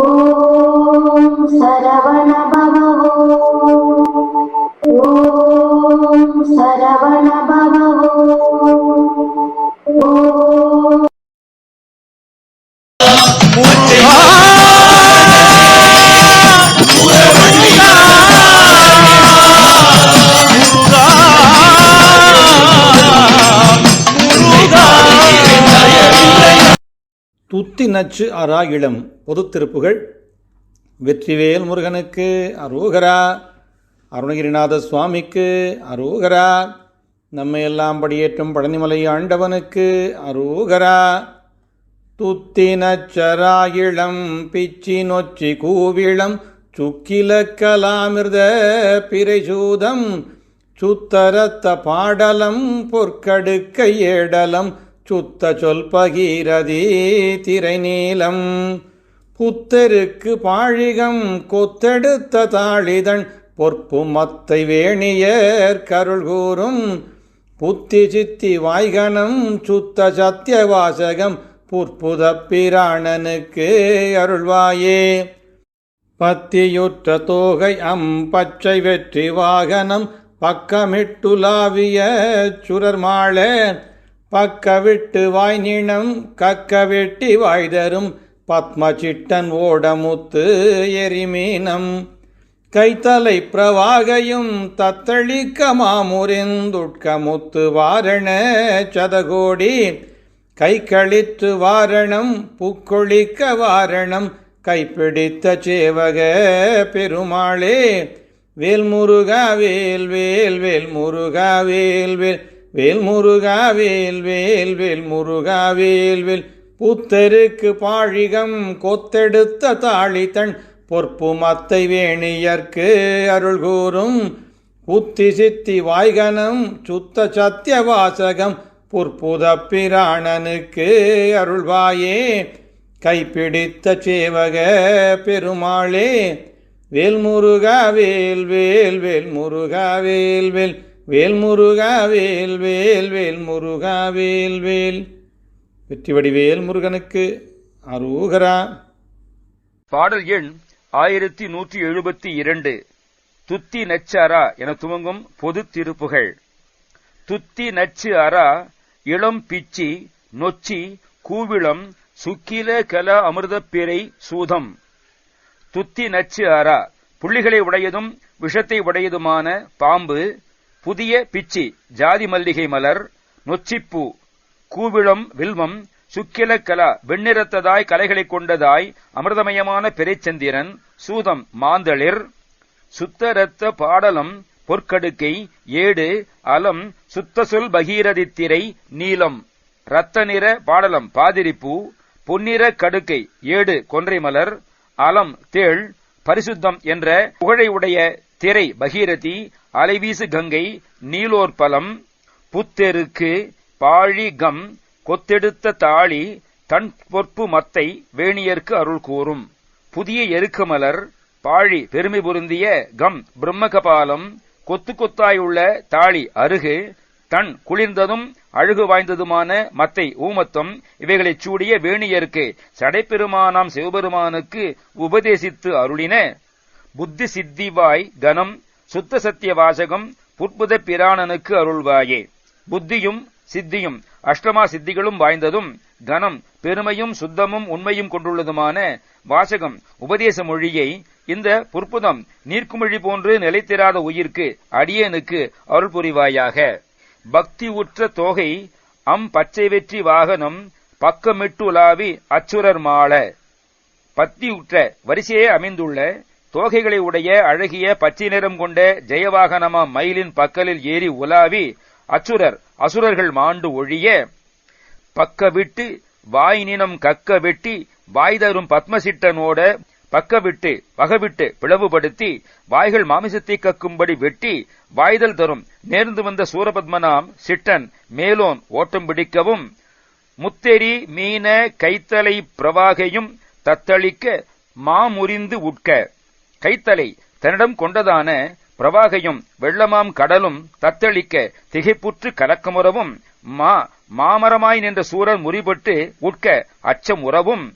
ॐ सरवण துத்தி நச்சு அரா இளம் பொதுத் திருப்புகள் வெற்றிவேல் முருகனுக்கு அரோகரா அருணகிரிநாத சுவாமிக்கு அரோகரா நம்மை எல்லாம் படியேற்றும் பழனிமலை ஆண்டவனுக்கு அரோகரா. துத்தினச்சராயிளம் பிச்சி நொச்சி கூவிளம் சுக்கில கலாமிர்த பிரைசூதம் சுத்தரத்த பாடலம் பொற்கடுக்க ஏடலம் சுத்த சொல் பகீரதி நீலம் புத்தருக்கு பாழிகம் கொத்தெடுத்த தாழிதன் பொற்பு மத்தை வேணியர் கருள் கூறும். புத்தி சித்தி வாய்கனம் சுத்த சத்திய வாசகம் புற்புத பிராணனுக்கு அருள்வாயே. பத்தியுற்ற தோகை அம் பச்சை வெற்றி வாகனம் பக்கமிட்டுலாவிய சுரர்மாள. பக்க விட்டு வாய் நீளம் கக்க வெட்டி வாய் தரும் பத்மசிட்டன் ஓடமுத்து எரிமீனம். கைத்தலை பிரவாகையும் தத்தளிக்க மாமுறிந்துட்கமுத்து வாரண சதகோடி. கை வாரணம் புக்கொழிக்க வாரணம் கைப்பிடித்த சேவக பெருமாளே. வேல்முருகா வேல் வேல் வேல் முருகா வேல் வேல். வேல் முருகா வேல் வேல் வேல் முருகா வேல் வேல். புத்தருக்கு பாழிகம் கொத்தெடுத்த தாளித்தன் பொற்பு மத்தை வேணியர்க்கு அருள் கூறும். புத்தி சித்தி வாய்கனம் சுத்த சத்திய வாசகம் புற்புத பிராணனுக்கு அருள்வாயே கைப்பிடித்த சேவக பெருமாளே வேல் முருகா வேல் வேல் வேல் முருகா வேல் வேல். வேல் முருகா வேல் வேல் வேல் முருகா வேல் வேல். வெற்றிவடி வேல் முருகனுக்கு அரூகரா. பாடல் எண் ஆயிரத்தி நூற்றி எழுபத்தி இரண்டு. துத்தி நச்சு என துவங்கும் பொது திருப்புகள். துத்தி நச்சு அரா இளம் பிச்சி நொச்சி கூவிளம் சுக்கில கல அமிர்தப்பிரை சூதம். துத்தி நச்சு அரா புள்ளிகளை உடையதும் விஷத்தை உடையதுமான பாம்பு புதிய பிச்சி ஜாதி மல்லிகை மலர் நொச்சிப்பூ கூவிளம் வில்வம் சுக்கில கலா வெண்ணிறத்ததாய் கலைகளைக் கொண்டதாய் அமிர்தமயமான பெருச்சந்திரன் சூதம் மாந்தளிர் சுத்த ரத்த பாடலம் பொற்கடுக்கை ஏடு அலம் சுத்தசொல் பகீரதித்திரை நீலம் இரத்த நிற பாடலம் பாதிரிப்பூ பொன்னிற கடுக்கை ஏடு கொன்றை மலர் அலம் தேள் பரிசுத்தம் என்ற புகழை உடைய திரை பகீரதி அலைவீசு கங்கை நீலோற்பலம் புத்தெருக்கு பாழி கம் கொத்தெடுத்த தாளி தன் பொற்பு மத்தை வேணியர்க்கு அருள் கூறும். புதிய எருக்கமலர் பாழி பெருமை பொருந்திய கம் பிரம்மகபாலம் கொத்து கொத்தாயுள்ள தாளி அருகு தன் குளிர்ந்ததும் அழகு வாய்ந்ததுமான மத்தை ஊமத்தம் இவைகளைச் சூடிய வேணியருக்கு சடைப்பெருமானாம் சிவபெருமானுக்கு உபதேசித்து அருளின. புத்தி சித்திவாய் கனம் சுத்த சத்திய வாசகம் புற்புத பிராணனுக்கு அருள்வாயே. புத்தியும் சித்தியும் அஷ்டமா சித்திகளும் வாய்ந்ததும் கனம் பெருமையும் சுத்தமும் உண்மையும் கொண்டுள்ளதுமான வாசகம் உபதேச மொழியை இந்த புற்புதம் நீர்க்குமிழி போன்று நிலைத்திராத உயிர்க்கு அடியனுக்கு அருள் புரிவாயாக பக்தி உற்ற தோகை அம் பச்சை வெற்றி வாகனம் பக்கமிட்டுலாவி அச்சுரர் மாள பக்தி உற்ற வரிசையே அமைந்துள்ள தோகைகளை உடைய அழகிய பச்சை நிறம் கொண்ட ஜெயவாகனமா மயிலின் பக்கலில் ஏறி உலாவி அச்சுரர் அசுரர்கள் மாண்டு ஒழிய பக்க விட்டு வாய் நினம் கக்க வெட்டி வாய் தரும் பத்மசிட்டனோட பக்க விட்டு வகவிட்டு பிளவுபடுத்தி வாய்கள் மாமிசத்தை கக்கும்படி வெட்டி வாய்தல் தரும் நேர்ந்து வந்த சூரபத்மனாம் சிட்டன் மேலோன் ஓட்டம் பிடிக்கவும் முத்தெரி மீன கைத்தலை பிரவாகையும் தத்தளிக்க மாமுறிந்து உட்க. கைத்தலை தன்னிடம் கொண்டதான பிரவாகையும் வெள்ளமாம் கடலும் தத்தளிக்க திகைப்புற்று கலக்கமுறவும் மா மாமரமாய் நின்ற சூரன் முறிபட்டு உட்க அச்சம் உறவும்.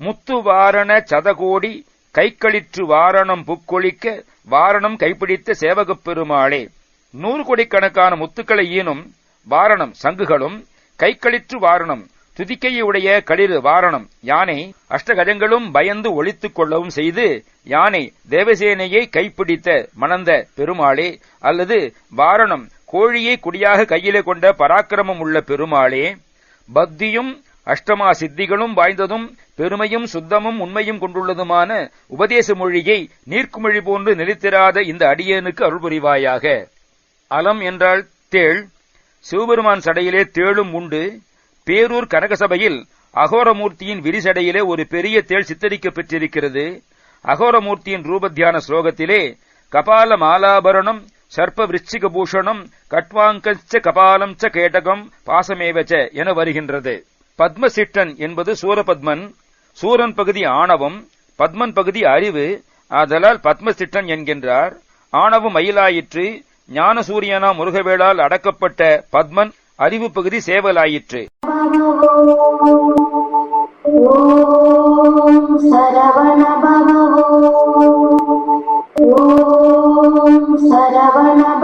முத்துவாரண சதகோடி கைக்களிற்று வாரணம் புக்கொழிக்க வாரணம் கைப்பிடித்த சேவகப் பெருமாளே. நூறு கோடிக்கணக்கான முத்துக்களை ஈனும் வாரணம் சங்குகளும் கைக்களிற்று வாரணம் துதிக்கையுடைய களிறு வாரணம். யானை அஷ்டகஜங்களும் பயந்து ஒழித்துக் கொள்ளவும் செய்து யானை தேவசேனையை கைப்பிடித்த மணந்த பெருமாளே அல்லது வாரணம் கோழியை குடியாக கையிலே கொண்ட பராக்கிரமம் உள்ள பெருமாளே பக்தியும் அஷ்டமா சித்திகளும் வாய்ந்ததும் பெருமையும் சுத்தமும் உண்மையும் கொண்டுள்ளதுமான உபதேச மொழியை நீர்க்குமொழி போன்று நிலைத்திராத இந்த அடியேனுக்கு அருள் புரிவாயாக அலம் என்றால் தேள். சிவபெருமான் சடையிலே தேளும் உண்டு. பேரூர் கனகசபையில் அகோரமூர்த்தியின் விரிசடையிலே ஒரு பெரிய தேள் சித்தரிக்கப்பட்டிருக்கிறது அகோரமூர்த்தியின் ரூபத்தியான ஸ்லோகத்திலே கபால மாலாபரணம் சர்ப்ப விருச்சிக பூஷணம் கட்வாங்கச்ச கபாலம் ச கேட்டகம் பாசமேவச்ச என வருகின்றது. பத்மசிட்டன் என்பது சூரபத்மன் சூரன் பகுதி ஆணவம் பத்மன் பகுதி அறிவு ஆதலால் பத்மசிட்டன் என்கின்றார். ஆணவம் மயிலாயிற்று ஞான சூரியனா முருகவேளால் அடக்கப்பட்ட பத்மன் அறிவு பகுதி சேவலாயிற்று. Saravana Bhavavo Om Saravana Bhavavo Om Saravana